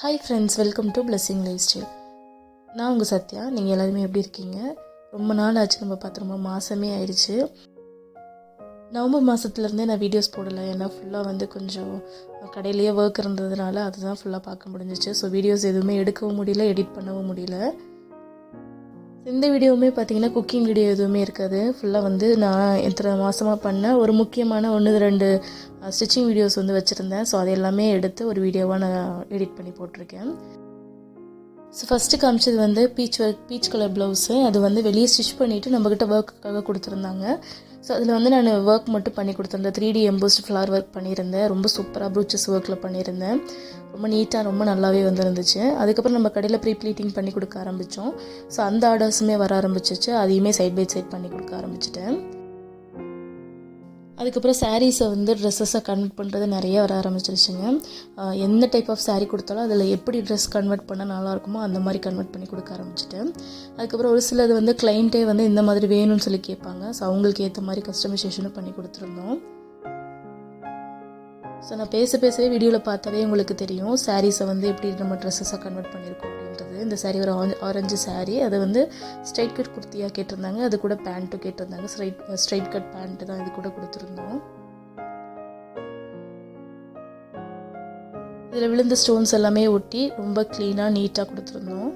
Hi friends welcome to blessing lifestyle நான் உங்கள் சத்யா நீங்கள் எல்லாருமே எப்படி இருக்கீங்க? ரொம்ப நாள் ஆச்சு நம்ம பார்த்து ரொம்ப மாதமே ஆயிடுச்சு. நவம்பர் மாதத்துலேருந்தே நான் வீடியோஸ் போடலை. ஏன்னா ஃபுல்லாக வந்து கொஞ்சம் கடையிலேயே ஒர்க் இருந்ததுனால அதுதான் ஃபுல்லாக பார்க்க முடிஞ்சிச்சு. ஸோ வீடியோஸ் எதுவுமே எடுக்கவும் முடியல எடிட் பண்ணவும் முடியல. இந்த வீடியோவுமே பார்த்தீங்கன்னா குக்கிங் வீடியோ எதுவுமே இருக்காது. ஃபுல்லாக வந்து நான் எத்தனை மாதமாக பண்ண ஒரு முக்கியமான ஒன்று ரெண்டு ஸ்டிச்சிங் வீடியோஸ் வந்து வச்சுருந்தேன். ஸோ அது எல்லாமே எடுத்து ஒரு வீடியோவாக நான் எடிட் பண்ணி போட்டிருக்கேன். ஸோ ஃபஸ்ட்டு காமிச்சது வந்து peach work peach colour blouse அது வந்து வெளியே ஸ்டிச் பண்ணிவிட்டு நம்மக்கிட்ட ஒர்க்குக்காக கொடுத்துருந்தாங்க. ஸோ அதில் வந்து நான் ஒர்க் மட்டும் பண்ணி கொடுத்துருந்தேன். Three D embossed flower work பண்ணியிருந்தேன். ரொம்ப சூப்பராக ப்ரூச்சஸ் ஒர்க்கில் பண்ணியிருந்தேன். ரொம்ப நீட்டாக ரொம்ப நல்லாவே வந்துருந்துச்சு. அதுக்கப்புறம் நம்ம கடையில் ப்ரீ ப்ளீட்டிங் பண்ணி கொடுக்க ஆரம்பித்தோம் ஸோ அந்த ஆர்டர்ஸுமே வர ஆரம்பிச்சிச்சு. அதையுமே சைட் பை சைட் பண்ணி கொடுக்க ஆரம்பிச்சிட்டேன். அதுக்கப்புறம் சாரீஸை வந்து ட்ரெஸ்ஸஸை கன்வெர்ட் பண்ணுறது நிறைய வர ஆரம்பிச்சிருச்சுங்க. எந்த டைப் ஆஃப் சாரீ கொடுத்தாலும் அதில் எப்படி ட்ரெஸ் கன்வெர்ட் பண்ணால் நல்லா இருக்குமோ அந்த மாதிரி கன்வெர்ட் பண்ணி கொடுக்க ஆரம்பிச்சிட்டேன். அதுக்கப்புறம் ஒரு சிலது வந்து கிளைண்ட்டே வந்து இந்த மாதிரி வேணும்னு சொல்லி கேட்பாங்க. ஸோ அவங்களுக்கு ஏற்ற மாதிரி கஸ்டமைசேஷனும் பண்ணி கொடுத்துருந்தோம். ஸோ நான் பேச பேசவே வீடியோவில் பார்த்தாவே உங்களுக்கு தெரியும் சாரீஸை வந்து எப்படி நம்ம ட்ரெஸ்ஸஸாக கன்வெர்ட் பண்ணியிருக்கோம் அப்படின்றது. இந்த சாரீ ஒரு ஆரஞ்சு சாரீ அது வந்து ஸ்ட்ரைட் கட் குர்த்தியாக கேட்டிருந்தாங்க அது கூட பேண்ட்டும் கேட்டிருந்தாங்க. ஸ்ட்ரைட் ஸ்ட்ரைட் கட் பேண்ட்டு தான் இது கூட கொடுத்துருந்தோம். இதில் விழுந்த ஸ்டோன்ஸ் எல்லாமே ஒட்டி ரொம்ப க்ளீனாக நீட்டாக கொடுத்துருந்தோம்.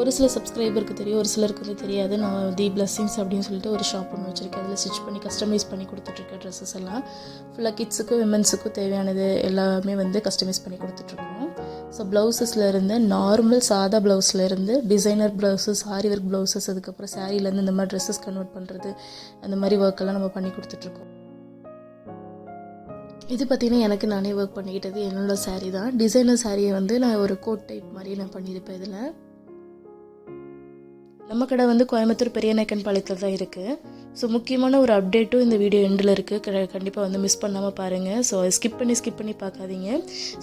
ஒரு சில சப்ஸ்கிரைபருக்கு தெரியும் ஒரு சிலருக்கு வந்து தெரியாது. நான் தி பிளஸ்ஸிங்ஸ் அப்படின்னு சொல்லிட்டு ஒரு ஷாப் ஒன்று வச்சுருக்கேன். அதில் ஸ்டிச் பண்ணி கஸ்டமைஸ் பண்ணி கொடுத்துட்ருக்கேன் ட்ரெஸ்ஸஸ் எல்லாம். ஃபுல்லாக கிட்ஸுக்கும் விமன்ஸுக்கும் தேவையானது எல்லாமே வந்து கஸ்டமைஸ் பண்ணி கொடுத்துட்ருக்கோம். ஸோ ப்ளவுசஸில் நார்மல் சாதா ப்ளவுஸில் இருந்து designer blouses aari work blouses அதுக்கப்புறம் சாரீலேருந்து இந்த மாதிரி ட்ரெஸ்ஸஸ் கன்வெர்ட் பண்ணுறது அந்த மாதிரி ஒர்க்கெல்லாம் நம்ம பண்ணி கொடுத்துட்ருக்கோம். இது பார்த்திங்கன்னா எனக்கு நானே ஒர்க் பண்ணிக்கிட்டது என்னோடய சாரீ தான். டிசைனர் சாரியை வந்து நான் ஒரு கோட் டைப் மாதிரி நான் பண்ணியிருப்பேன் இதில். நம்ம கடை வந்து கோயம்புத்தூர் பெரிய பாளையத்தில் தான் இருக்குது ஸோ முக்கியமான ஒரு அப்டேட்டும் இந்த வீடியோ எண்டில் இருக்குது கண்டிப்பாக வந்து மிஸ் பண்ணாமல் பாருங்கள் ஸோ ஸ்கிப் பண்ணி ஸ்கிப் பண்ணி பார்க்காதீங்க.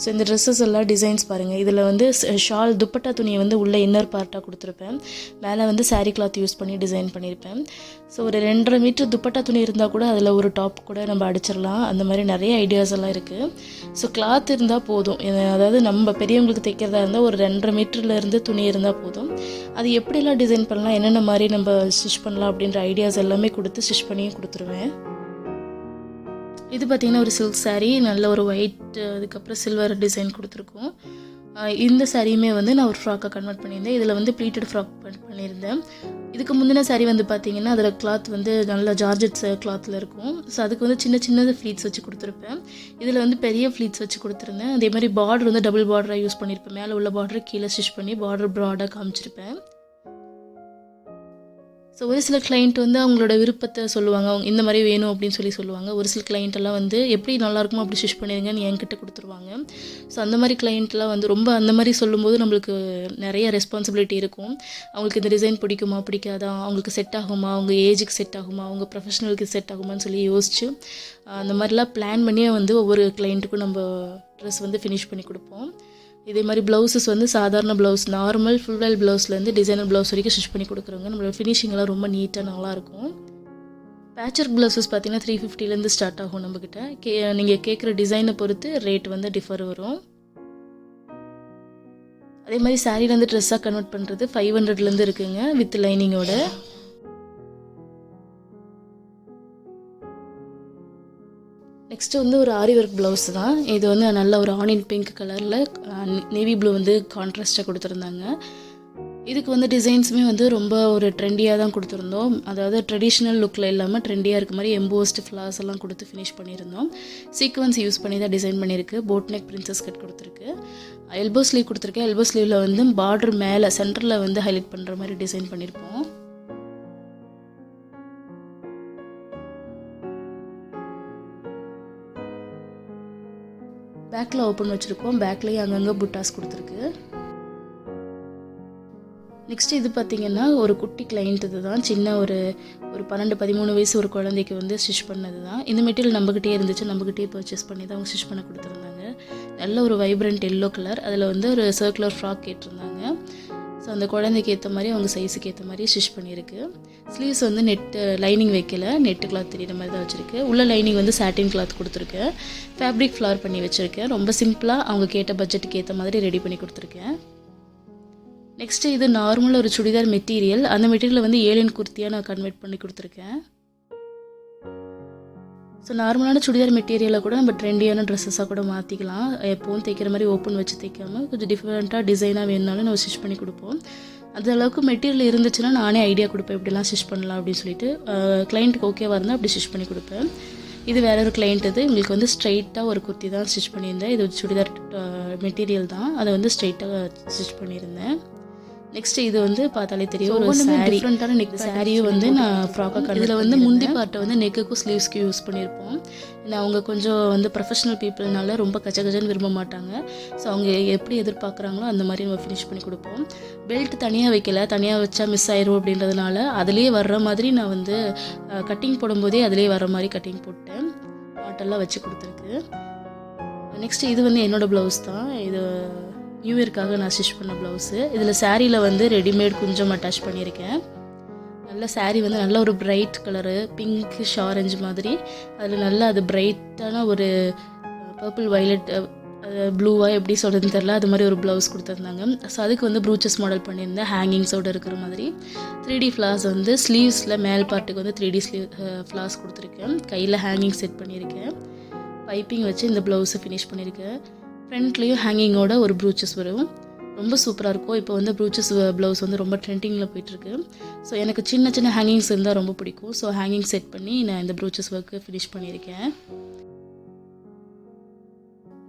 ஸோ இந்த ட்ரெஸ்ஸஸ் எல்லாம் டிசைன்ஸ் பாருங்கள் இதில் வந்து ஷால் துப்பட்டா துணியை வந்து உள்ளே இன்னர் பார்ட்டாக கொடுத்துருப்பேன். மேலே வந்து சாரீ கிளாத் யூஸ் பண்ணி டிசைன் பண்ணியிருப்பேன் ஸோ ஒரு ரெண்டரை மீட்டர் துப்பட்டா துணி இருந்தால் கூட அதில் ஒரு டாப் கூட நம்ம அடிச்சிடலாம். அந்த மாதிரி நிறைய ஐடியாஸ் எல்லாம் இருக்குது ஸோ கிளாத் இருந்தால் போதும். அதாவது நம்ம பெரியவங்களுக்கு தைக்கிறதா இருந்தால் ஒரு ரெண்டரை மீட்டர்ல இருந்து துணி இருந்தால் போதும். அது எப்படிலாம் டிசைன் பண்ணலாம் என்னென்ன மாதிரி நம்ம ஸ்டிச் பண்ணலாம் அப்படின்ற ஐடியாஸ் எல்லாமே கொடுத்து ஸ்டிச் பண்ணியும் கொடுத்துருவேன். இது பார்த்திங்கன்னா ஒரு சில்க் சாரீ நல்ல ஒரு ஒயிட் அதுக்கப்புறம் சில்வர் டிசைன் கொடுத்துருக்கோம். இந்த சாரியுமே வந்து நான் ஒரு ஃப்ராக்காக கன்வெர்ட் பண்ணியிருந்தேன். இதில் வந்து ப்ளீட்டட் ஃப்ராக் பண்ணியிருந்தேன். இதுக்கு முந்தின சாரி வந்து பார்த்தீங்கன்னா அதில் கிளாத் வந்து நல்ல ஜார்ஜெட்ஸ் கிளாத்தில் இருக்கும். ஸோ அதுக்கு வந்து சின்ன சின்ன ஃப்ளீட்ஸ் வச்சு கொடுத்துருப்பேன். இதில் வந்து பெரிய ஃப்ளீட்ஸ் வச்சு கொடுத்துருந்தேன். அதே மாதிரி பார்டர் வந்து டபுள் பார்டராக யூஸ் பண்ணியிருப்பேன். மேலே உள்ள பார்டர் கீழே ஸ்டிச் பண்ணி பார்டர் ப்ராடாக காமிச்சிருப்பேன். ஸோ ஒரு சில கிளைண்ட் வந்து அவங்களோட விருப்பத்தை சொல்லுவாங்க. அவங்க இந்த மாதிரி வேணும் அப்படின்னு சொல்லி சொல்லுவாங்க. ஒரு சில கிளைண்ட்டெல்லாம் வந்து எப்படி நல்லா இருக்குமோ அப்படி ஸ்டிச் பண்ணிடுங்கன்னு என்கிட்ட கொடுத்துருவாங்க. ஸோ அந்த மாதிரி கிளைண்ட்லாம் வந்து ரொம்ப அந்த மாதிரி சொல்லும்போது நம்மளுக்கு நிறைய ரெஸ்பான்சிபிலிட்டி இருக்கும். அவங்களுக்கு இந்த டிசைன் பிடிக்குமா பிடிக்காதா? அவங்களுக்கு செட் ஆகுமா? அவங்க ஏஜுக்கு செட் ஆகுமா? அவங்க ப்ரொஃபஷனலுக்கு செட் ஆகுமான்னு சொல்லி யோசிச்சு அந்த மாதிரிலாம் பிளான் பண்ணியே வந்து ஒவ்வொரு கிளைண்ட்டுக்கும் நம்ம ட்ரெஸ் வந்து ஃபினிஷ் பண்ணி கொடுப்போம். இதே மாதிரி ப்ளவுசஸ் வந்து சாதாரண ப்ளவுஸ் நார்மல் ஃபுல் வெல் ப்ளவுஸ்லேருந்து டிசைனர் ப்ளவுஸ் வரைக்கும் ஸ்டிச் பண்ணி கொடுக்குறவங்க நம்மளோட ஃபினிஷிங்லாம் ரொம்ப நீட்டாக நல்லாயிருக்கும் பேச்சர் ப்ளவுசஸ் பார்த்தீங்கன்னா த்ரீ ஃபிஃப்டிலேருந்து ஸ்டார்ட் ஆகும் நம்மக்கிட்ட கே நீங்கள் கேட்குற டிசைனை பொறுத்து ரேட் வந்து டிஃபர் வரும். அதே மாதிரி சாரீலேருந்து ட்ரெஸ்ஸாக கன்வெர்ட் பண்ணுறது ஃபைவ் ஹண்ட்ரட்லேருந்து இருக்குங்க வித் லைனிங்கோட நெக்ஸ்ட் வந்து ஒரு ஆரி ஒர்க் ப்ளவுஸ் தான். இது வந்து நல்ல ஒரு ஆனியன் பிங்க் கலரில் நேவி ப்ளூ வந்து கான்ட்ராஸ்ட்டாக கொடுத்துருந்தாங்க. இதுக்கு வந்து டிசைன்ஸுமே வந்து ரொம்ப ஒரு ட்ரெண்டியாக தான் கொடுத்துருந்தோம். அதாவது ட்ரெடிஷ்னல் லுக்கில் இல்லாமல் ட்ரெண்டியாக இருக்க மாதிரி எம்போஸ்ட் ஃப்ளார்ஸ் எல்லாம் கொடுத்து ஃபினிஷ் பண்ணியிருந்தோம். சீக்வன்ஸ் யூஸ் பண்ணி தான் டிசைன் பண்ணியிருக்கு. போட் நெக் பிரின்சஸ் கட் கொடுத்துருக்கு. எல்போ ஸ்லீவ் கொடுத்துருக்கேன். எல்போ ஸ்லீவில் வந்து பார்டர் மேலே சென்டரில் வந்து ஹைலைட் பண்ணுற மாதிரி டிசைன் பண்ணியிருப்போம். பேக்கில் ஓப்பன் வச்சுருக்கோம். பேக்லேயும் அங்கங்கே புட்டாஸ் கொடுத்துருக்கு. நெக்ஸ்ட் இது பார்த்தீங்கன்னா ஒரு குட்டி கிளைண்ட் இது தான் சின்ன ஒரு ஒரு பன்னெண்டு பதிமூணு வயசு ஒரு குழந்தைக்கு வந்து ஸ்டிச் பண்ணது தான் இந்த மெட்டீரியல் நம்மக்கிட்டே இருந்துச்சு. நம்மக்கிட்டே பர்ச்சேஸ் பண்ணி தான் அவங்க ஸ்டிச் பண்ண கொடுத்துருந்தாங்க. நல்ல ஒரு வைப்ரண்ட் எல்லோ கலர் அதில் வந்து ஒரு சர்க்குலர் ஃப்ராக் கேட்டிருந்தாங்க. ஸோ அந்த குழந்தைக்கு ஏற்ற மாதிரி அவங்க சைஸுக்கு ஏற்ற மாதிரி ஸ்டிச் பண்ணியிருக்கு. ஸ்லீவ்ஸ் வந்து நெட்டு லைனிங் வைக்கல. நெட்டு கிளாத் தெரியுற மாதிரி தான் வச்சுருக்கு. உள்ள லைனிங் வந்து சாட்டின் கிளாத் கொடுத்துருக்கேன் ஃபேப்ரிக் ஃப்ளார் பண்ணி வச்சுருக்கேன் ரொம்ப சிம்பிளாக அவங்க கேட்ட பட்ஜெட்டுக்கு ஏற்ற மாதிரி ரெடி பண்ணி கொடுத்துருக்கேன். நெக்ஸ்ட்டு இது நார்மல் ஒரு சுடிதார் மெட்டீரியல் அந்த மெட்டீரியலை வந்து ஏலியன் குர்த்தியாக நான் கன்வெர்ட் பண்ணி கொடுத்துருக்கேன். ஸோ நார்மலான சுடிதார் மெட்டீரியலை கூட நம்ம ட்ரெண்டியான ட்ரெஸ்ஸஸாக கூட மாற்றிக்கலாம் எப்போவும் தைக்கிற மாதிரி ஓப்பன் வச்சு தைக்காமல் கொஞ்சம் டிஃப்ரெண்ட்டாக டிசைனாக வேணுனாலும் நம்ம ஸ்டிச் பண்ணி கொடுப்போம். அந்த அளவுக்கு மெட்டீரியல் இருந்துச்சுன்னா நானே ஐடியா கொடுப்பேன் இப்படிலாம் ஸ்டிச் பண்ணலாம் அப்படின்னு சொல்லிட்டு. கிளைண்ட்டுக்கு ஓகேவாக இருந்தால் அப்படி ஸ்டிச் பண்ணி கொடுப்பேன். இது வேற ஒரு கிளைண்ட் இது. உங்களுக்கு வந்து ஸ்ட்ரைட்டாக ஒரு குர்த்தி தான் ஸ்டிச் பண்ணியிருந்தேன். இது சுடிதார் மெட்டீரியல் தான். அதை வந்து ஸ்ட்ரைட்டாக ஸ்டிச் பண்ணியிருந்தேன். நெக்ஸ்ட் இது வந்து பார்த்தாலே தெரியும். ஒரு saree. டிஃப்ரெண்ட்டான நெக் சாரியும் வந்து நான் ஃப்ராக்காக இதில் வந்து முந்தி பார்ட்டை வந்து நெக்குக்கும் ஸ்லீவ்ஸ்க்கு யூஸ் பண்ணியிருப்போம். ஏன்னா அவங்க கொஞ்சம் வந்து ப்ரொஃபஷனல் பீப்புள்னால ரொம்ப கச்ச கச்சன்னு விரும்ப மாட்டாங்க. ஸோ அவங்க எப்படி எதிர்பார்க்குறாங்களோ அந்த மாதிரி நம்ம ஃபினிஷ் பண்ணி கொடுப்போம். பெல்ட் தனியாக வைக்கல. தனியாக வச்சா மிஸ் ஆயிரும் அப்படின்றதுனால அதுலேயே வர்ற மாதிரி நான் வந்து கட்டிங் போடும்போதே அதுலேயே வர்ற மாதிரி கட்டிங் போட்டேன். நாட்டெல்லாம் வச்சு கொடுத்துருக்கு. நெக்ஸ்ட் இது வந்து என்னோட ப்ளவுஸ் தான். இது நியூ இயர்க்காக நான் ஸ்டிச் பண்ண ப்ளவுஸு இதில் சாரியில் வந்து ரெடிமேட் குஞ்சம் அட்டாச் பண்ணியிருக்கேன். நல்ல saree வந்து நல்ல ஒரு பிரைட் கலரு பிங்க்கு ஆரஞ்சு மாதிரி. அதில் நல்லா அது பிரைட்டான ஒரு பர்பிள் வைலட் ப்ளூவாக எப்படி சொல்கிறதுன்னு தெரில அது மாதிரி ஒரு ப்ளவுஸ் கொடுத்துருந்தாங்க. ஸோ அதுக்கு வந்து ப்ரூச்சஸ் மாடல் பண்ணியிருந்தேன். ஹேங்கிங்ஸோடு இருக்கிற மாதிரி. த்ரீ டி ஃப்ளாஸ் வந்து ஸ்லீவ்ஸில் மேல் பார்ட்டுக்கு வந்து த்ரீ டி ஸ்லீவ் ஃப்ளாஸ் கொடுத்துருக்கேன். கையில் ஹேங்கிங் செட் பண்ணியிருக்கேன். பைப்பிங் வச்சு இந்த ப்ளவுஸை ஃபினிஷ் பண்ணியிருக்கேன். ஃப்ரண்ட்லேயும் ஹேங்கிங்கோட ஒரு ப்ரூச்சஸ் வரும். ரொம்ப சூப்பராக இருக்கும். இப்போ வந்து ப்ரூச்சஸ் ப்ளவுஸ் வந்து ரொம்ப ட்ரெண்டிங்கில் போயிட்டுருக்கு. ஸோ எனக்கு சின்ன சின்ன ஹேங்கிங்ஸ் இருந்தால் ரொம்ப பிடிக்கும். ஸோ ஹேங்கிங் செட் பண்ணி நான் இந்த ப்ரூச்சஸ் ஒர்க்கு ஃபினிஷ் பண்ணியிருக்கேன்.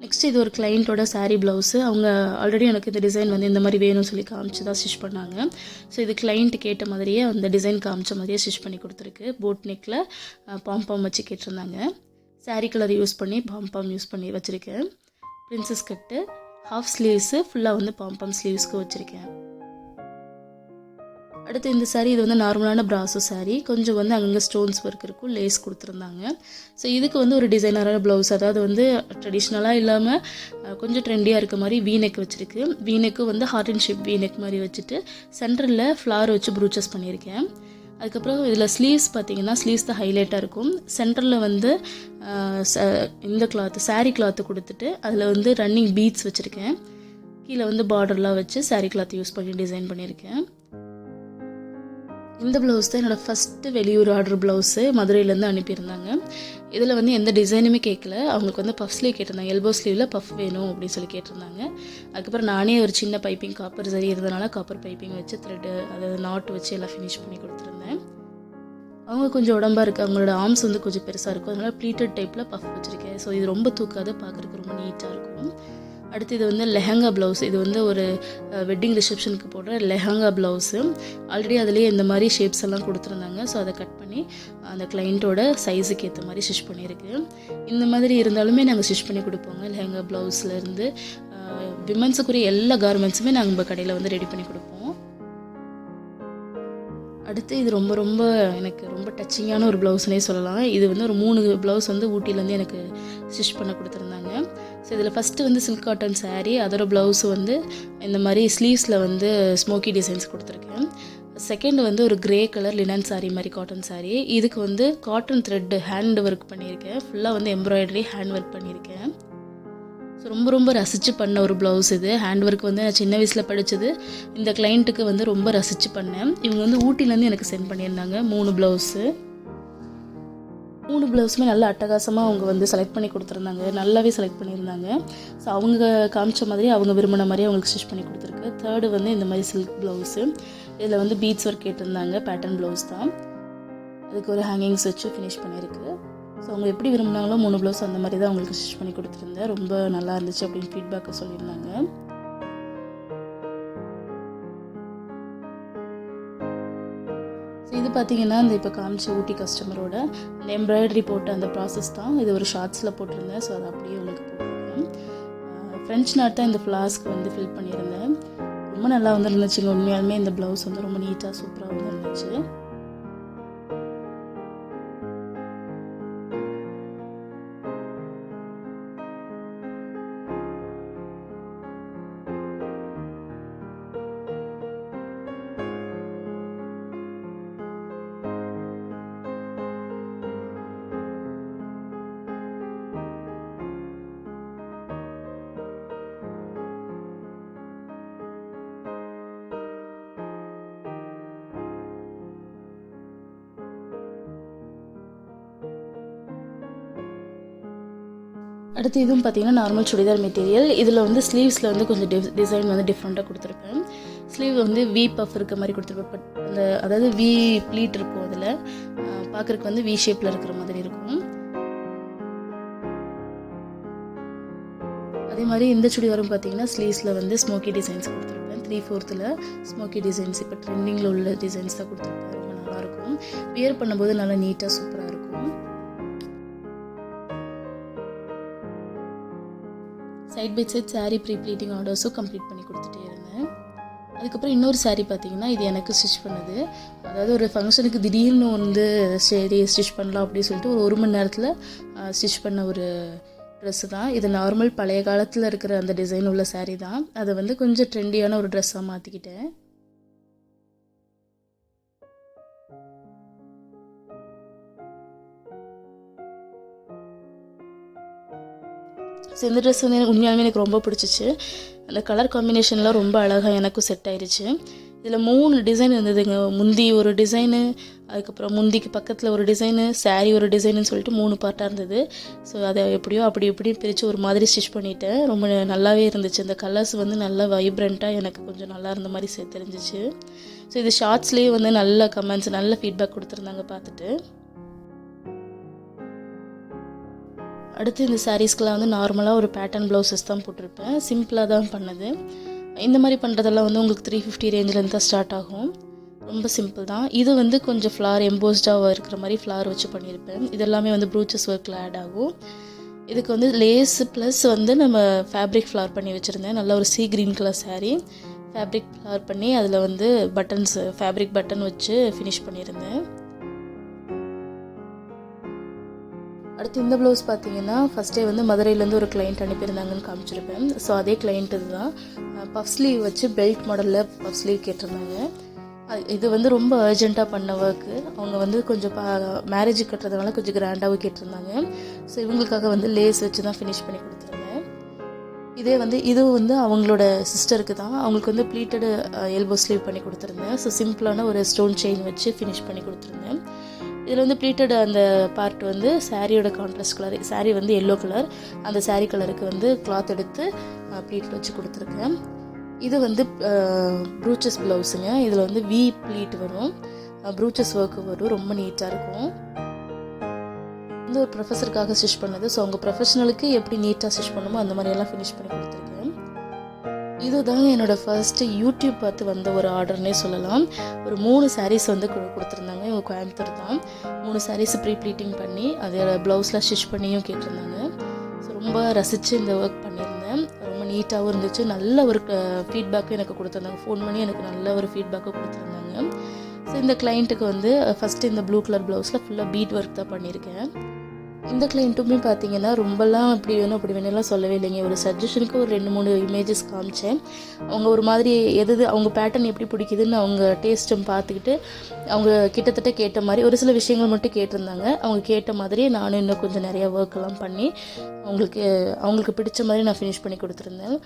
நெக்ஸ்ட் இது ஒரு கிளைண்ட்டோட சாரீ ப்ளவுஸு அவங்க ஆல்ரெடி எனக்கு இந்த டிசைன் வந்து இந்த மாதிரி வேணும்னு சொல்லி காமிச்சு தான் ஸ்டிச் பண்ணாங்க. ஸோ இது கிளைண்ட் கேட்ட மாதிரியே அந்த டிசைன் காமிச்ச மாதிரியே ஸ்டிச் பண்ணி கொடுத்துருக்கு. போட் நெக்கில் பாம்பாம் வச்சு கேட்டிருந்தாங்க. சாரீ கலர் யூஸ் பண்ணி பாம்பாம் யூஸ் பண்ணி வச்சுருக்கேன். பிரின்சஸ் கட்டு ஹாஃப் ஸ்லீவ்ஸு ஃபுல்லாக வந்து பாம்பம் ஸ்லீவ்ஸ்க்கு வச்சுருக்கேன். அடுத்து இந்த சாரீ இது வந்து நார்மலான ப்ராசோ சாரீ கொஞ்சம் வந்து அங்கங்கே ஸ்டோன்ஸ் ஒர்க் இருக்கும் லேஸ் கொடுத்துருந்தாங்க. ஸோ இதுக்கு வந்து ஒரு டிசைனரான ப்ளவுஸ் அதாவது வந்து ட்ரெடிஷ்னலாக இல்லாமல் கொஞ்சம் ட்ரெண்டியாக இருக்க மாதிரி வீனெக் வச்சுருக்கு. வீனெக்கு வந்து ஹார்ட் அண்ட் ஷேப் வீனெக் மாதிரி வச்சுட்டு சென்டரில் ஃப்ளார் வச்சு ப்ரூச்சஸ் பண்ணியிருக்கேன். அதுக்கப்புறம் இதில் ஸ்லீவ்ஸ் பார்த்தீங்கன்னா ஸ்லீவ்ஸ் தான் ஹைலைட்டாக இருக்கும். சென்டரில் வந்து ச- இந்த கிளாத்து சாரீ கிளாத்து கொடுத்துட்டு அதில் வந்து ரன்னிங் பீட்ஸ் வச்சுருக்கேன். கீழே வந்து பார்டர்லாம் வச்சு சாரீ கிளாத் யூஸ் பண்ணி டிசைன் பண்ணியிருக்கேன். இந்த ப்ளவுஸ் தான் என்னோடய ஃபஸ்ட்டு வெளியூர் ஆர்டர் ப்ளவுஸு மதுரையிலேருந்து அனுப்பியிருந்தாங்க. இதில் வந்து எந்த டிசைனுமே கேட்கல. அவங்களுக்கு வந்து பஃப் ஸ்லீவ் கேட்டிருந்தாங்க. எல்போ ஸ்லீவில் பஃப் வேணும் அப்படின்னு சொல்லி கேட்டிருந்தாங்க. அதுக்கப்புறம் நானே ஒரு சின்ன பைப்பிங் காப்பர் சரி இருந்தனால காப்பர் பைப்பிங் வச்சு த்ரெட்டு அதாவது நாட் வச்சு எல்லாம் ஃபினிஷ் பண்ணி கொடுத்துருந்தேன். அவங்க கொஞ்சம் உடம்பாக இருக்குது அவங்களோட ஆர்ம்ஸ் வந்து கொஞ்சம் பெருசாக இருக்கும். அதனால ப்ளீட்டட் டைப்பில் பஃப் வச்சுருக்கேன். ஸோ இது ரொம்ப தூக்காது பார்க்குறதுக்கு ரொம்ப நீட்டாக இருக்கும். அடுத்து இது வந்து லெஹங்கா ப்ளவுஸ். இது வந்து ஒரு வெட்டிங் ரிசப்ஷனுக்கு போடுற லெஹங்கா ப்ளவுஸு. ஆல்ரெடி அதுலேயே இந்த மாதிரி ஷேப்ஸ் எல்லாம் கொடுத்துருந்தாங்க. ஸோ அதை கட் பண்ணி அந்த கிளைண்ட்டோட சைஸுக்கு ஏற்ற மாதிரி ஸ்டிச் பண்ணியிருக்கு. இந்த மாதிரி இருந்தாலுமே நாங்கள் ஸ்டிச் பண்ணி கொடுப்போங்க. லெஹங்கா ப்ளவுஸ்லேருந்து விமன்ஸுக்குரிய எல்லா கார்மெண்ட்ஸுமே நாங்கள் நம்ம கடையில் வந்து ரெடி பண்ணி கொடுப்போம். அடுத்து இது ரொம்ப ரொம்ப எனக்கு ரொம்ப டச்சிங்கான ஒரு ப்ளவுஸ்னே சொல்லலாம். இது வந்து ஒரு மூணு ப்ளவுஸ் வந்து ஊட்டிலேருந்து எனக்கு ஸ்டிச் பண்ண கொடுத்துருந்தாங்க. ஸோ இதில் ஃபஸ்ட்டு வந்து சில்க் காட்டன் சாரீ அதோட ப்ளவுஸ் வந்து இந்த மாதிரி ஸ்லீவ்ஸில் வந்து ஸ்மோக்கி டிசைன்ஸ் கொடுத்துருக்கேன். செகண்ட் வந்து ஒரு கிரே கலர் லினன் சாரீ மாதிரி காட்டன் சாரீ இதுக்கு வந்து காட்டன் த்ரெட்டு ஹேண்ட் ஒர்க் பண்ணியிருக்கேன். ஃபுல்லாக வந்து எம்ப்ராய்டரி ஹேண்ட் ஒர்க் பண்ணியிருக்கேன். ஸோ ரொம்ப ரொம்ப ரசித்து பண்ண ஒரு ப்ளவுஸ் இது. ஹேண்ட் ஒர்க் வந்து நான் சின்ன வயசில் படித்தது இந்த கிளைண்ட்டுக்கு வந்து ரொம்ப ரசித்து பண்ணேன். இவங்க வந்து ஊட்டிலேருந்து எனக்கு சென்ட் பண்ணியிருந்தாங்க. மூணு ப்ளவுஸு மூணு ப்ளவுஸுமே நல்ல அட்டகாசமாக அவங்க வந்து செலக்ட் பண்ணி கொடுத்துருந்தாங்க. நல்லாவே செலக்ட் பண்ணியிருந்தாங்க. ஸோ அவங்க காமிச்ச மாதிரி அவங்க விரும்பின மாதிரி அவங்களுக்கு ஸ்டிச் பண்ணி கொடுத்துருக்கு. தேர்டு வந்து இந்த மாதிரி சில்க் ப்ளவுஸு இதில் வந்து பீட்ஸ் ஒர்க் கேட்டிருந்தாங்க. பேட்டர்ன் ப்ளவுஸ் தான். அதுக்கு ஒரு ஹேங்கிங்ஸ் வச்சு ஃபினிஷ் பண்ணியிருக்கு. ஸோ அவங்க எப்படி விரும்பினாங்களோ மூணு ப்ளவுஸ் அந்த மாதிரி தான் அவங்களுக்கு ஸ்டிச் பண்ணி கொடுத்துருந்தேன். ரொம்ப நல்லா இருந்துச்சு அப்படின்னு ஃபீட்பேக்கை சொல்லியிருந்தாங்க. ஸோ இது பார்த்தீங்கன்னா இந்த இப்போ காமிச்ச ஊட்டி கஸ்டமரோட இந்த எம்ப்ராய்டரி போட்ட அந்த ப்ராசஸ் தான். இது ஒரு ஷார்ட்ஸில் போட்டிருந்தேன். ஸோ அதை அப்படியே உங்களுக்கு போட்டிருக்கேன். ஃப்ரெஞ்ச் நாட் தான் இந்த ஃப்ளாஸ்க்கு வந்து ஃபில் பண்ணியிருந்தேன். ரொம்ப நல்லா வந்துருந்துச்சுங்க உண்மையாலுமே இந்த ப்ளவுஸ் வந்து ரொம்ப நீட்டாக சூப்பராக வந்துருந்துச்சு அடுத்து இதுவும் பார்த்தீங்கன்னா நார்மல் சுடிதார் மெட்டீரியல் இதில் வந்து ஸ்லீவ்ஸில் வந்து கொஞ்சம் டிஸ் டிசைன் வந்து டிஃப்ரெண்ட்டாக கொடுத்துருப்பேன். ஸ்லீவ் வந்து வி பஃப் இருக்க மாதிரி கொடுத்துருப்பேன். பட் அந்த அதாவது வி ப்ளீட் இருக்கும் அதில். பார்க்குறக்கு வந்து வி ஷேப்பில் இருக்கிற மாதிரி இருக்கும். அதே மாதிரி இந்த சுடிதாரும் பார்த்தீங்கன்னா ஸ்லீவ்ஸில் வந்து ஸ்மோக்கி டிசைன்ஸ் கொடுத்துருப்பேன். த்ரீ ஃபோர்த்தில் ஸ்மோக்கி டிசைன்ஸ் இப்போ ட்ரெண்டிங்கில் உள்ள டிசைன்ஸ் தான் கொடுத்துருப்பேன். ரொம்ப நல்லாயிருக்கும் வியர் பண்ணும்போது நல்லா நீட்டாக சூப்பராக side by side saree pre pleating ஆர்டர்ஸும் complete பண்ணி கொடுத்துட்டே இருந்தேன். அதுக்கப்புறம் இன்னொரு சாரீ பார்த்தீங்கன்னா இது எனக்கு ஸ்டிச் பண்ணது. அதாவது ஒரு ஃபங்க்ஷனுக்கு திடீர்னு வந்து சரி ஸ்டிச் பண்ணலாம் அப்படின்னு சொல்லிட்டு ஒரு ஒரு மணி நேரத்தில் ஸ்டிச் பண்ண ஒரு ட்ரெஸ்ஸு தான். இது நார்மல் பழைய காலத்தில் இருக்கிற அந்த டிசைன் உள்ள சாரீ தான். அதை வந்து கொஞ்சம் ட்ரெண்டியான ஒரு ட்ரெஸ்ஸாக மாற்றிக்கிட்டேன் ஸோ இந்த ட்ரெஸ் வந்து எனக்கு உண்மையாலுமே எனக்கு ரொம்ப பிடிச்சிச்சு. அந்த கலர் காம்பினேஷன்லாம் ரொம்ப அழகாக எனக்கும் செட் ஆயிடுச்சு இதில் மூணு டிசைன் இருந்ததுங்க. முந்தி ஒரு டிசைனு அதுக்கப்புறம் முந்திக்கு பக்கத்தில் ஒரு டிசைனு saree ஒரு டிசைனுன்னு சொல்லிட்டு மூணு பார்ட்டாக இருந்தது. ஸோ அதை எப்படியோ அப்படி இப்படி பிரித்து ஒரு மாதிரி ஸ்டிச் பண்ணிட்டேன். ரொம்ப நல்லாவே இருந்துச்சு. அந்த கலர்ஸ் வந்து நல்லா வைப்ரண்ட்டாக எனக்கு கொஞ்சம் நல்லா இருந்த மாதிரி செ- தெரிஞ்சிச்சு. ஸோ இது ஷார்ட்ஸ்லேயே வந்து நல்ல கமெண்ட்ஸ் நல்ல ஃபீட்பேக் கொடுத்துருந்தாங்க பார்த்துட்டு. அடுத்து இந்த சாரீஸ்க்கெலாம் வந்து நார்மலாக ஒரு பேட்டர்ன் ப்ளவுசஸ் தான் போட்டிருப்பேன். சிம்பிளாக தான் பண்ணது. இந்த மாதிரி பண்ணுறதெல்லாம் வந்து உங்களுக்கு த்ரீ ஃபிஃப்டி ரேஞ்சிலேருந்து தான் ஸ்டார்ட் ஆகும். ரொம்ப சிம்பிள் தான். இது வந்து கொஞ்சம் ஃப்ளார் எம்போஸ்டாக இருக்கிற மாதிரி ஃப்ளார் வச்சு பண்ணியிருப்பேன். இதெல்லாமே வந்து ப்ரூச்சஸ் ஒர்க்கில் ஆட் ஆகும். இதுக்கு வந்து லேஸ் ப்ளஸ் வந்து நம்ம ஃபேப்ரிக் ஃப்ளார் பண்ணி வச்சுருந்தேன். நல்ல ஒரு sea green colour saree fabric flare பண்ணி அதில் வந்து பட்டன்ஸ் ஃபேப்ரிக் பட்டன் வச்சு ஃபினிஷ் பண்ணியிருந்தேன். அடுத்து இந்த ப்ளவுஸ் பார்த்தீங்கன்னா ஃபஸ்ட்டே வந்து மதுரையிலேருந்து ஒரு கிளைண்ட் அனுப்பியிருந்தாங்கன்னு காமிச்சிருப்பேன். ஸோ அதே கிளைண்ட் இதுதான். பஃப் ஸ்லீவ் வச்சு பெல்ட் மாடலில் பஃப் ஸ்லீவ் கேட்டிருந்தாங்க. அது- இது வந்து ரொம்ப அர்ஜென்ட்டாக பண்ண ஒர்க்கு அவங்க வந்து கொஞ்சம் பா மேரேஜ் கட்டுறதுனால கொஞ்சம் கிராண்டாகவும் கேட்டிருந்தாங்க. ஸோ இவங்களுக்காக வந்து லேஸ் வச்சு தான் ஃபினிஷ் பண்ணி கொடுத்துருந்தேன். இதே வந்து இது வந்து அவங்களோட சிஸ்டருக்கு தான். அவங்களுக்கு வந்து ப்ளீட்டடு எல்போ ஸ்லீவ் பண்ணி கொடுத்துருந்தேன். ஸோ சிம்பிளான ஒரு ஸ்டோன் செயின் வச்சு ஃபினிஷ் பண்ணி கொடுத்துருந்தேன். இதில் வந்து ப்ளீட்டட் அந்த பார்ட் வந்து சாரியோட கான்ட்ராஸ்ட் கலர் saree வந்து எல்லோ கலர் அந்த saree கலருக்கு வந்து கிளாத் எடுத்து ப்ளீட் வச்சு கொடுத்துருக்கேன். இது வந்து ப்ரூச்சஸ் ப்ளவுஸுங்க இதில் வந்து வி ப்ளீட் வரும். ப்ரூச்சஸ் ஒர்க்கு வரும். ரொம்ப நீட்டாக இருக்கும். வந்து ஒரு ப்ரொஃபஸருக்காக ஸ்டிச் பண்ணது. ஸோ அவங்க ப்ரொஃபஷனலுக்கு எப்படி நீட்டாக ஸ்டிச் பண்ணுமோ அந்த மாதிரியெல்லாம் ஃபினிஷ் பண்ணி கொடுத்துருக்கேன். இதுதாங்க என்னோடய ஃபர்ஸ்ட்டு யூடியூப் பார்த்து வந்த ஒரு ஆர்டர்னே சொல்லலாம். ஒரு மூணு சாரீஸ் வந்து கொடுத்துருந்தாங்க. இவங்க கோயம்புத்தூர் தான். மூணு சாரீஸ் ப்ரீ ப்ளீட்டிங் பண்ணி அதோட ப்ளவுஸ்லாம் ஸ்டிச் பண்ணியும் கேட்டிருந்தாங்க. ஸோ ரொம்ப ரசித்து இந்த ஒர்க் பண்ணியிருந்தேன். ரொம்ப நீட்டாகவும் இருந்துச்சு. நல்ல ஒரு ஃபீட்பேக்கும் எனக்கு கொடுத்துருந்தாங்க. ஃபோன் பண்ணி எனக்கு நல்ல ஒரு ஃபீட்பேக்கும் கொடுத்துருந்தாங்க. ஸோ இந்த கிளைண்ட்டுக்கு வந்து ஃபஸ்ட்டு இந்த ப்ளூ கலர் ப்ளவுஸில் ஃபுல்லாக பீட் ஒர்க் தான் பண்ணியிருக்கேன். இந்த கிளைண்ட்டுமே பார்த்தீங்கன்னா ரொம்பலாம் இப்படி வேணும் அப்படி வேணும்லாம் சொல்லவே இல்லைங்க. ஒரு சஜஷனுக்கு ஒரு ரெண்டு மூணு இமேஜஸ் காமிச்சேன். அவங்க ஒரு மாதிரி எது எது அவங்க பேட்டர்ன் எப்படி பிடிக்குதுன்னு அவங்க டேஸ்ட்டும் பார்த்துக்கிட்டு அவங்க கிட்டத்தட்ட கேட்ட மாதிரி ஒரு சில விஷயங்கள் மட்டும் கேட்டிருந்தாங்க. அவங்க கேட்ட மாதிரி நானும் இன்னும் கொஞ்சம் நிறையா ஒர்க்கெல்லாம் பண்ணி அவங்களுக்கு அவங்களுக்கு பிடிச்ச மாதிரி நான் ஃபினிஷ் பண்ணி கொடுத்துருந்தேன்.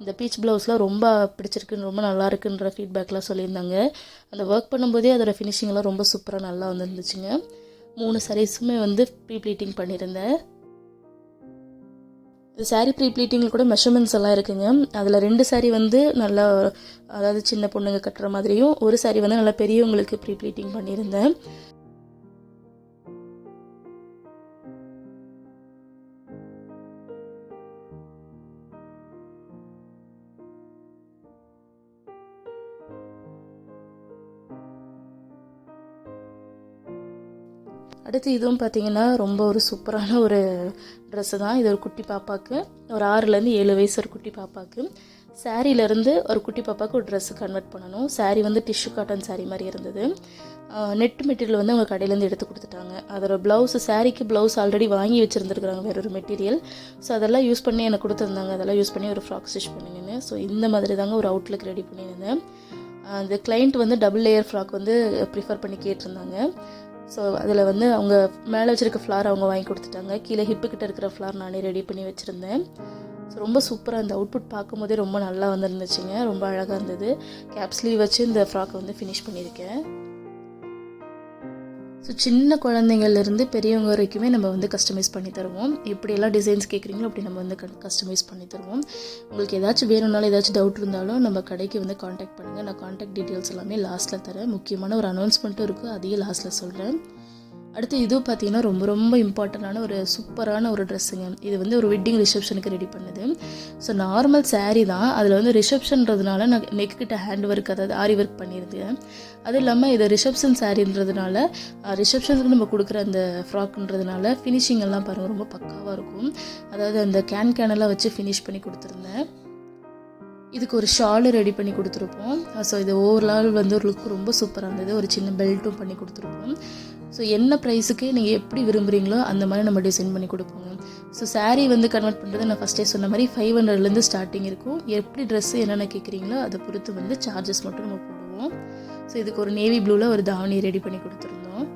இந்த பீச் ப்ளவுஸ்லாம் ரொம்ப பிடிச்சிருக்குன்னு ரொம்ப நல்லா இருக்குன்ற ஃபீட்பேக்லாம் சொல்லியிருந்தாங்க. அந்த ஒர்க் பண்ணும்போதே அதோட ஃபினிஷிங்லாம் ரொம்ப சூப்பராக நல்லா வந்துருந்துச்சுங்க. மூணு சாரீஸுமே வந்து ப்ரீ ப்ளீட்டிங் பண்ணியிருந்தேன். இந்த சாரீ ப்ரீ ப்ளீட்டிங்கில் கூட மெஷர்மெண்ட்ஸ் எல்லாம் இருக்குங்க. அதில் ரெண்டு சாரீ வந்து நல்லா அதாவது சின்ன பொண்ணுங்க கட்டுற மாதிரியும் ஒரு சாரீ வந்து நல்லா பெரியவங்களுக்கு ப்ரீ ப்ளீட்டிங் பண்ணியிருந்தேன். அடுத்து இதுவும் பார்த்தீங்கன்னா ரொம்ப ஒரு சூப்பரான ஒரு ட்ரெஸ்ஸு தான். இது ஒரு குட்டி பாப்பாவுக்கு ஒரு ஆறுலேருந்து ஏழு வயசு ஒரு குட்டி பாப்பாவுக்கு சாரீலேருந்து ஒரு குட்டி பாப்பாவுக்கு ஒரு ட்ரெஸ்ஸு கன்வெர்ட் பண்ணணும். Saree வந்து டிஷ்யூ காட்டன் saree மாதிரி இருந்தது. நெட் மெட்டீரியல் வந்து அவங்க கடையிலேருந்து எடுத்து கொடுத்துட்டாங்க. அதோட ப்ளவுஸ் சாரீக்கு ப்ளவுஸ் ஆல்ரெடி வாங்கி வச்சுருந்துருக்குறாங்க வேற ஒரு மெட்டீரியல் ஸோ அதெல்லாம் யூஸ் பண்ணி எனக்கு கொடுத்துருந்தாங்க. அதெல்லாம் யூஸ் பண்ணி ஒரு ஃப்ராக் ஸ்டிச் பண்ணிங்கன்னு ஸோ இந்த மாதிரி தாங்க ஒரு அவுட்லுக் ரெடி பண்ணியிருந்தேன் அந்த கிளைண்ட் வந்து டபுள் லேயர் ஃப்ராக் வந்து ப்ரிஃபர் பண்ணி கேட்டிருந்தாங்க. ஸோ அதில் வந்து அவங்க மேலே வச்சிருக்க ஃப்ளார் அவங்க வாங்கி கொடுத்துட்டாங்க. கீழே ஹிப்பு கிட்ட இருக்கிற ஃப்ளார் நானே ரெடி பண்ணி வச்சுருந்தேன். ஸோ ரொம்ப சூப்பராக இந்த அவுட்புட் பார்க்கும்போதே ரொம்ப நல்லா வந்துருந்துச்சுங்க. ரொம்ப அழகாக இருந்தது. கேப் ஸ்லீவ் வச்சு இந்த ஃப்ராக்கை வந்து ஃபினிஷ் பண்ணியிருக்கேன். ஸோ சின்ன குழந்தைங்கள்லேருந்து பெரியவங்க வரைக்குமே நம்ம வந்து கஸ்டமைஸ் பண்ணி தருவோம். எப்படியெல்லாம் டிசைன்ஸ் கேட்குறீங்களோ அப்படி நம்ம வந்து கஸ்டமைஸ் பண்ணி தருவோம். உங்களுக்கு ஏதாச்சும் வேணும்னாலும் ஏதாச்சும் டவுட் இருந்தாலும் நம்ம கடைக்கு வந்து காண்டாக்ட் பண்ணுங்கள் நான் காண்டாக்ட் டீட்டெயில்ஸ் எல்லாமே லாஸ்ட்டில் தரேன். முக்கியமான ஒரு அனௌன்ஸ்மெண்ட்டும் இருக்குது அதையும் லாஸ்ட்டில் சொல்கிறேன் அடுத்து இது பார்த்தீங்கன்னா ரொம்ப ரொம்ப இம்பார்ட்டண்டான ஒரு சூப்பரான ஒரு ட்ரெஸ்ஸுங்க இது வந்து ஒரு வெட்டிங் ரிசப்ஷனுக்கு ரெடி பண்ணுது. ஸோ நார்மல் சேரீ தான். அதில் வந்து ரிசப்ஷன்றதுனால நான் நெக் கிட்ட ஹேண்ட் ஒர்க் அதாவது ஆரி ஒர்க் பண்ணியிருந்தேன் அது இல்லாமல் இது ரிசப்ஷன் சாரீன்றதுனால ரிசப்ஷனுக்கு நம்ம கொடுக்குற அந்த ஃப்ராக்ன்றதுனால ஃபினிஷிங் எல்லாம் பாருங்கள் ரொம்ப பக்காவாக இருக்கும். அதாவது அந்த கேன் கேனெல்லாம் வச்சு ஃபினிஷ் பண்ணி கொடுத்துருந்தேன். இதுக்கு ஒரு ஷாலு ரெடி பண்ணி கொடுத்துருப்போம். ஸோ இது ஓவரால் வந்து ஒரு லுக் ரொம்ப சூப்பராக இருந்தது. ஒரு சின்ன பெல்ட்டும் பண்ணி கொடுத்துருப்போம். ஸோ என்ன ப்ரைஸுக்கு நீங்கள் எப்படி விரும்புகிறீங்களோ அந்த மாதிரி நம்ம டிசைன் பண்ணி கொடுப்போங்க. ஸோ சாரீ வந்து கன்வெர்ட் பண்ணுறது நான் ஃபஸ்ட்டே சொன்ன மாதிரி ஃபைவ் ஹண்ட்ரட்லேருந்து ஸ்டார்டிங் இருக்கும். எப்படி ட்ரெஸ்ஸு என்னென்ன கேட்குறீங்களோ அதை பொறுத்து வந்து சார்ஜஸ் மட்டும் நம்ம போடுவோம். ஸோ இதுக்கு ஒரு நேவி ப்ளூவில் ஒரு தாவணி ரெடி பண்ணி கொடுத்துருந்தோம்.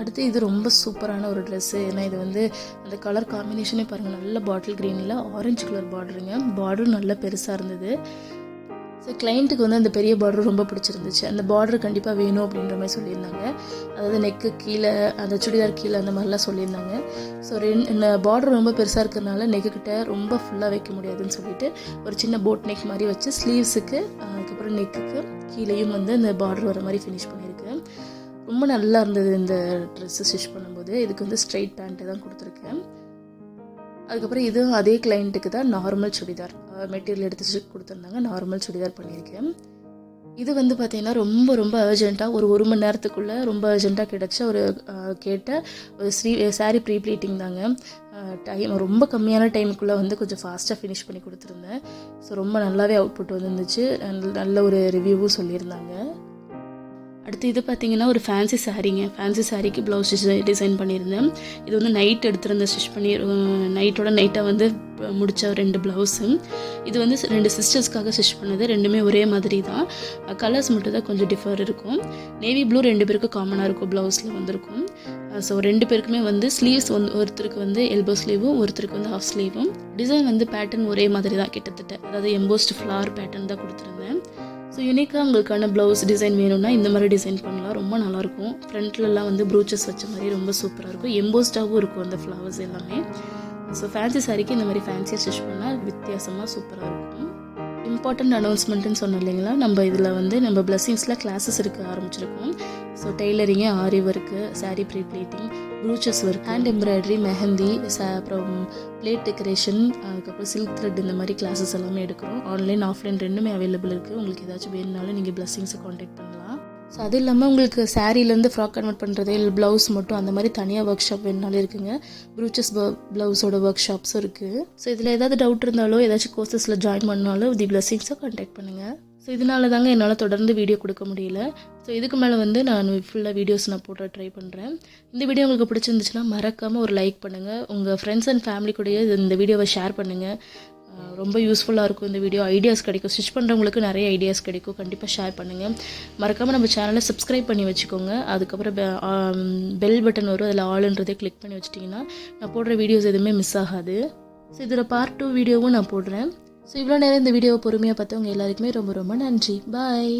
அடுத்து இது ரொம்ப சூப்பரான ஒரு ட்ரெஸ்ஸு ஏன்னா இது வந்து அந்த கலர் காம்பினேஷனே பாருங்கள் நல்ல பாட்டில் க்ரீனில் ஆரஞ்சு கலர் பார்டருங்க பார்டரும் நல்ல பெருசாக இருந்தது. ஸோ கிளைண்ட்டுக்கு வந்து அந்த பெரிய பார்டர் ரொம்ப பிடிச்சிருந்துச்சு. அந்த பார்டர் கண்டிப்பாக வேணும் அப்படின்ற மாதிரி சொல்லியிருந்தாங்க. அதாவது நெக்கு கீழே அந்த சுடிதார் கீழே அந்த மாதிரிலாம் சொல்லியிருந்தாங்க. ஸோ ரெண்டு இந்த பார்டர் ரொம்ப பெருசாக இருக்கிறதுனால நெக்கு கிட்ட ரொம்ப ஃபுல்லாக வைக்க முடியாதுன்னு சொல்லிட்டு ஒரு சின்ன போட் நெக் மாதிரி வச்சு ஸ்லீவ்ஸுக்கு அதுக்கப்புறம் நெக்குக்கு கீழேயும் வந்து அந்த பார்டர் வர மாதிரி ஃபினிஷ் பண்ணியிருக்கு ரொம்ப நல்லா இருந்தது இந்த ட்ரெஸ்ஸு ஸ்டிச் பண்ணும்போது. இதுக்கு வந்து ஸ்ட்ரைட் பேண்ட்டு தான் கொடுத்துருக்கேன். அதுக்கப்புறம் இதுவும் அதே கிளைண்ட்டுக்கு தான் நார்மல் சுடிதார் மெட்டீரியல் எடுத்து ஸ்டிச் கொடுத்துருந்தாங்க. நார்மல் சுடிதார் பண்ணியிருக்கேன். இது வந்து பார்த்தீங்கன்னா ரொம்ப ரொம்ப அர்ஜென்ட்டாக ஒரு ஒரு மணி நேரத்துக்குள்ளே ரொம்ப அர்ஜென்ட்டாக கிடச்ச ஒரு கேட்ட ஒரு ஸ்ரீ சாரீ ப்ரீ ப்ளீட்டிங் தாங்க டைம் ரொம்ப கம்மியான டைமுக்குள்ளே வந்து கொஞ்சம் ஃபாஸ்ட்டாக ஃபினிஷ் பண்ணி கொடுத்துருந்தேன். ஸோ ரொம்ப நல்லாவே அவுட்புட் வந்துருந்துச்சு. நல்ல ஒரு ரிவ்யூவும் சொல்லியிருந்தாங்க. அடுத்து இது பார்த்தீங்கன்னா ஒரு ஃபேன்சி சாரீங்க. ஃபேன்சி சாரீக்கு ப்ளவுஸ் டிசைன் பண்ணியிருந்தேன். இது வந்து நைட் எடுத்திருந்தேன் ஸ்டிச் பண்ணி நைட்டோட நைட்டாக வந்து முடித்த ரெண்டு ப்ளவுஸு இது வந்து ரெண்டு சிஸ்டர்ஸ்க்காக ஸ்டிச் பண்ணது. ரெண்டுமே ஒரே மாதிரி தான். கலர்ஸ் மட்டும் தான் கொஞ்சம் டிஃபர் இருக்கும். நேவி ப்ளூ ரெண்டு பேருக்கும் காமனாக இருக்கும் ப்ளவுஸில் வந்திருக்கும். ஸோ ரெண்டு பேருக்குமே வந்து ஸ்லீவ்ஸ் வந்து ஒருத்தருக்கு வந்து எல்போ ஸ்லீவும் ஒருத்தருக்கு வந்து ஹாஃப் ஸ்லீவும் டிசைன் வந்து பேட்டர்ன் ஒரே மாதிரி தான் கிட்டத்தட்ட. அதாவது எம்போஸ்ட் ஃப்ளவர் பேட்டர்ன் தான் கொடுத்துருந்தேன். ஸோ யூனிக்காக உங்களுக்கான ப்ளவுஸ் டிசைன் வேணும்னா இந்த மாதிரி டிசைன் பண்ணலாம். ரொம்ப நல்லாயிருக்கும். ஃப்ரண்ட்லலாம் வந்து ப்ரூச்சஸ் வச்ச மாதிரி ரொம்ப சூப்பராக இருக்கும். எம்போஸ்டாகவும் இருக்கும் அந்த ஃப்ளவர்ஸ் எல்லாமே. ஸோ ஃபேன்சி சாரிக்கு இந்த மாதிரி ஃபேன்சியாக ஸ்டிச் பண்ணால் வித்தியாசமாக சூப்பராக இருக்கும். இம்பார்ட்டண்ட் அனௌன்ஸ்மெண்ட்டுன்னு சொன்னோம் இல்லைங்களா? நம்ம இதில் வந்து நம்ம பிளஸ்ஸிங்ஸில் கிளாஸஸ் இருக்க ஆரம்பிச்சிருக்கோம். So tailoring aari work sari pre pleating brooches work hand embroidery mehndi ச- அப்புறம் பிளேட் டெக்கரேஷன் அதுக்கப்புறம் சில்க் த்ரெட் இந்த மாதிரி கிளாஸஸ் எல்லாமே எடுக்கிறோம். ஆன்லைன் ஆஃப்லைன் ரெண்டுமே அவைலபிள் இருக்குது உங்களுக்கு ஏதாச்சும் வேணுனாலும் நீங்கள் பிளஸ்ஸிங்ஸை காண்டாக்ட் பண்ணலாம். ஸோ அது இல்லாமல் உங்களுக்கு சாரீலேருந்து ஃப்ராக் கன்வெர்ட் பண்ணுறது இல்லை ப்ளவுஸ் மட்டும் அந்த மாதிரி தனியாக ஒர்க் ஷாப் வேணுனாலும் இருக்குங்க ப்ரூச்சஸ் ப்ளவுஸோட ஒர்க் ஷாப்ஸும் இருக்குது ஸோ இதில் ஏதாவது டவுட் இருந்தாலோ ஏதாச்சும் கோர்சஸில் ஜாயின் பண்ணாலும் தி பிளஸ்ஸிங்ஸை காண்டாக்ட் பண்ணுங்கள் ஸோ இதனால தாங்க என்னால் தொடர்ந்து வீடியோ கொடுக்க முடியல. ஸோ இதுக்கு மேலே வந்து நான் ஃபுல்லாக வீடியோஸ் நான் போட்டு ட்ரை பண்ணுறேன் இந்த வீடியோ உங்களுக்கு பிடிச்சிருந்துச்சுன்னா மறக்காமல் ஒரு லைக் பண்ணுங்கள் உங்கள் ஃப்ரெண்ட்ஸ் அண்ட் ஃபேமிலி கூடயே இது- இந்த வீடியோவை ஷேர் பண்ணுங்கள் ரொம்ப யூஸ்ஃபுல்லாக இருக்கும் இந்த வீடியோ ஐடியாஸ் கிடைக்கும். ஸ்டிச் பண்ணுறவங்களுக்கு நிறைய ஐடியாஸ் கிடைக்கும். கண்டிப்பாக ஷேர் பண்ணுங்கள் மறக்காமல் நம்ம சேனலை சப்ஸ்கிரைப் பண்ணி வச்சுக்கோங்க. அதுக்கப்புறம் பெல் பட்டன் வரும். அதில் ஆளுன்றதை கிளிக் பண்ணி வச்சிட்டிங்கன்னா நான் போடுற வீடியோஸ் எதுவுமே மிஸ் ஆகாது. ஸோ இதில் பார்ட் டூ வீடியோவும் நான் போடுறேன். ஸோ இவ்வளோ நேரம் இந்த வீடியோவை பொறுமையாக பார்த்தவங்க எல்லாருக்குமே ரொம்ப ரொம்ப நன்றி. பாய்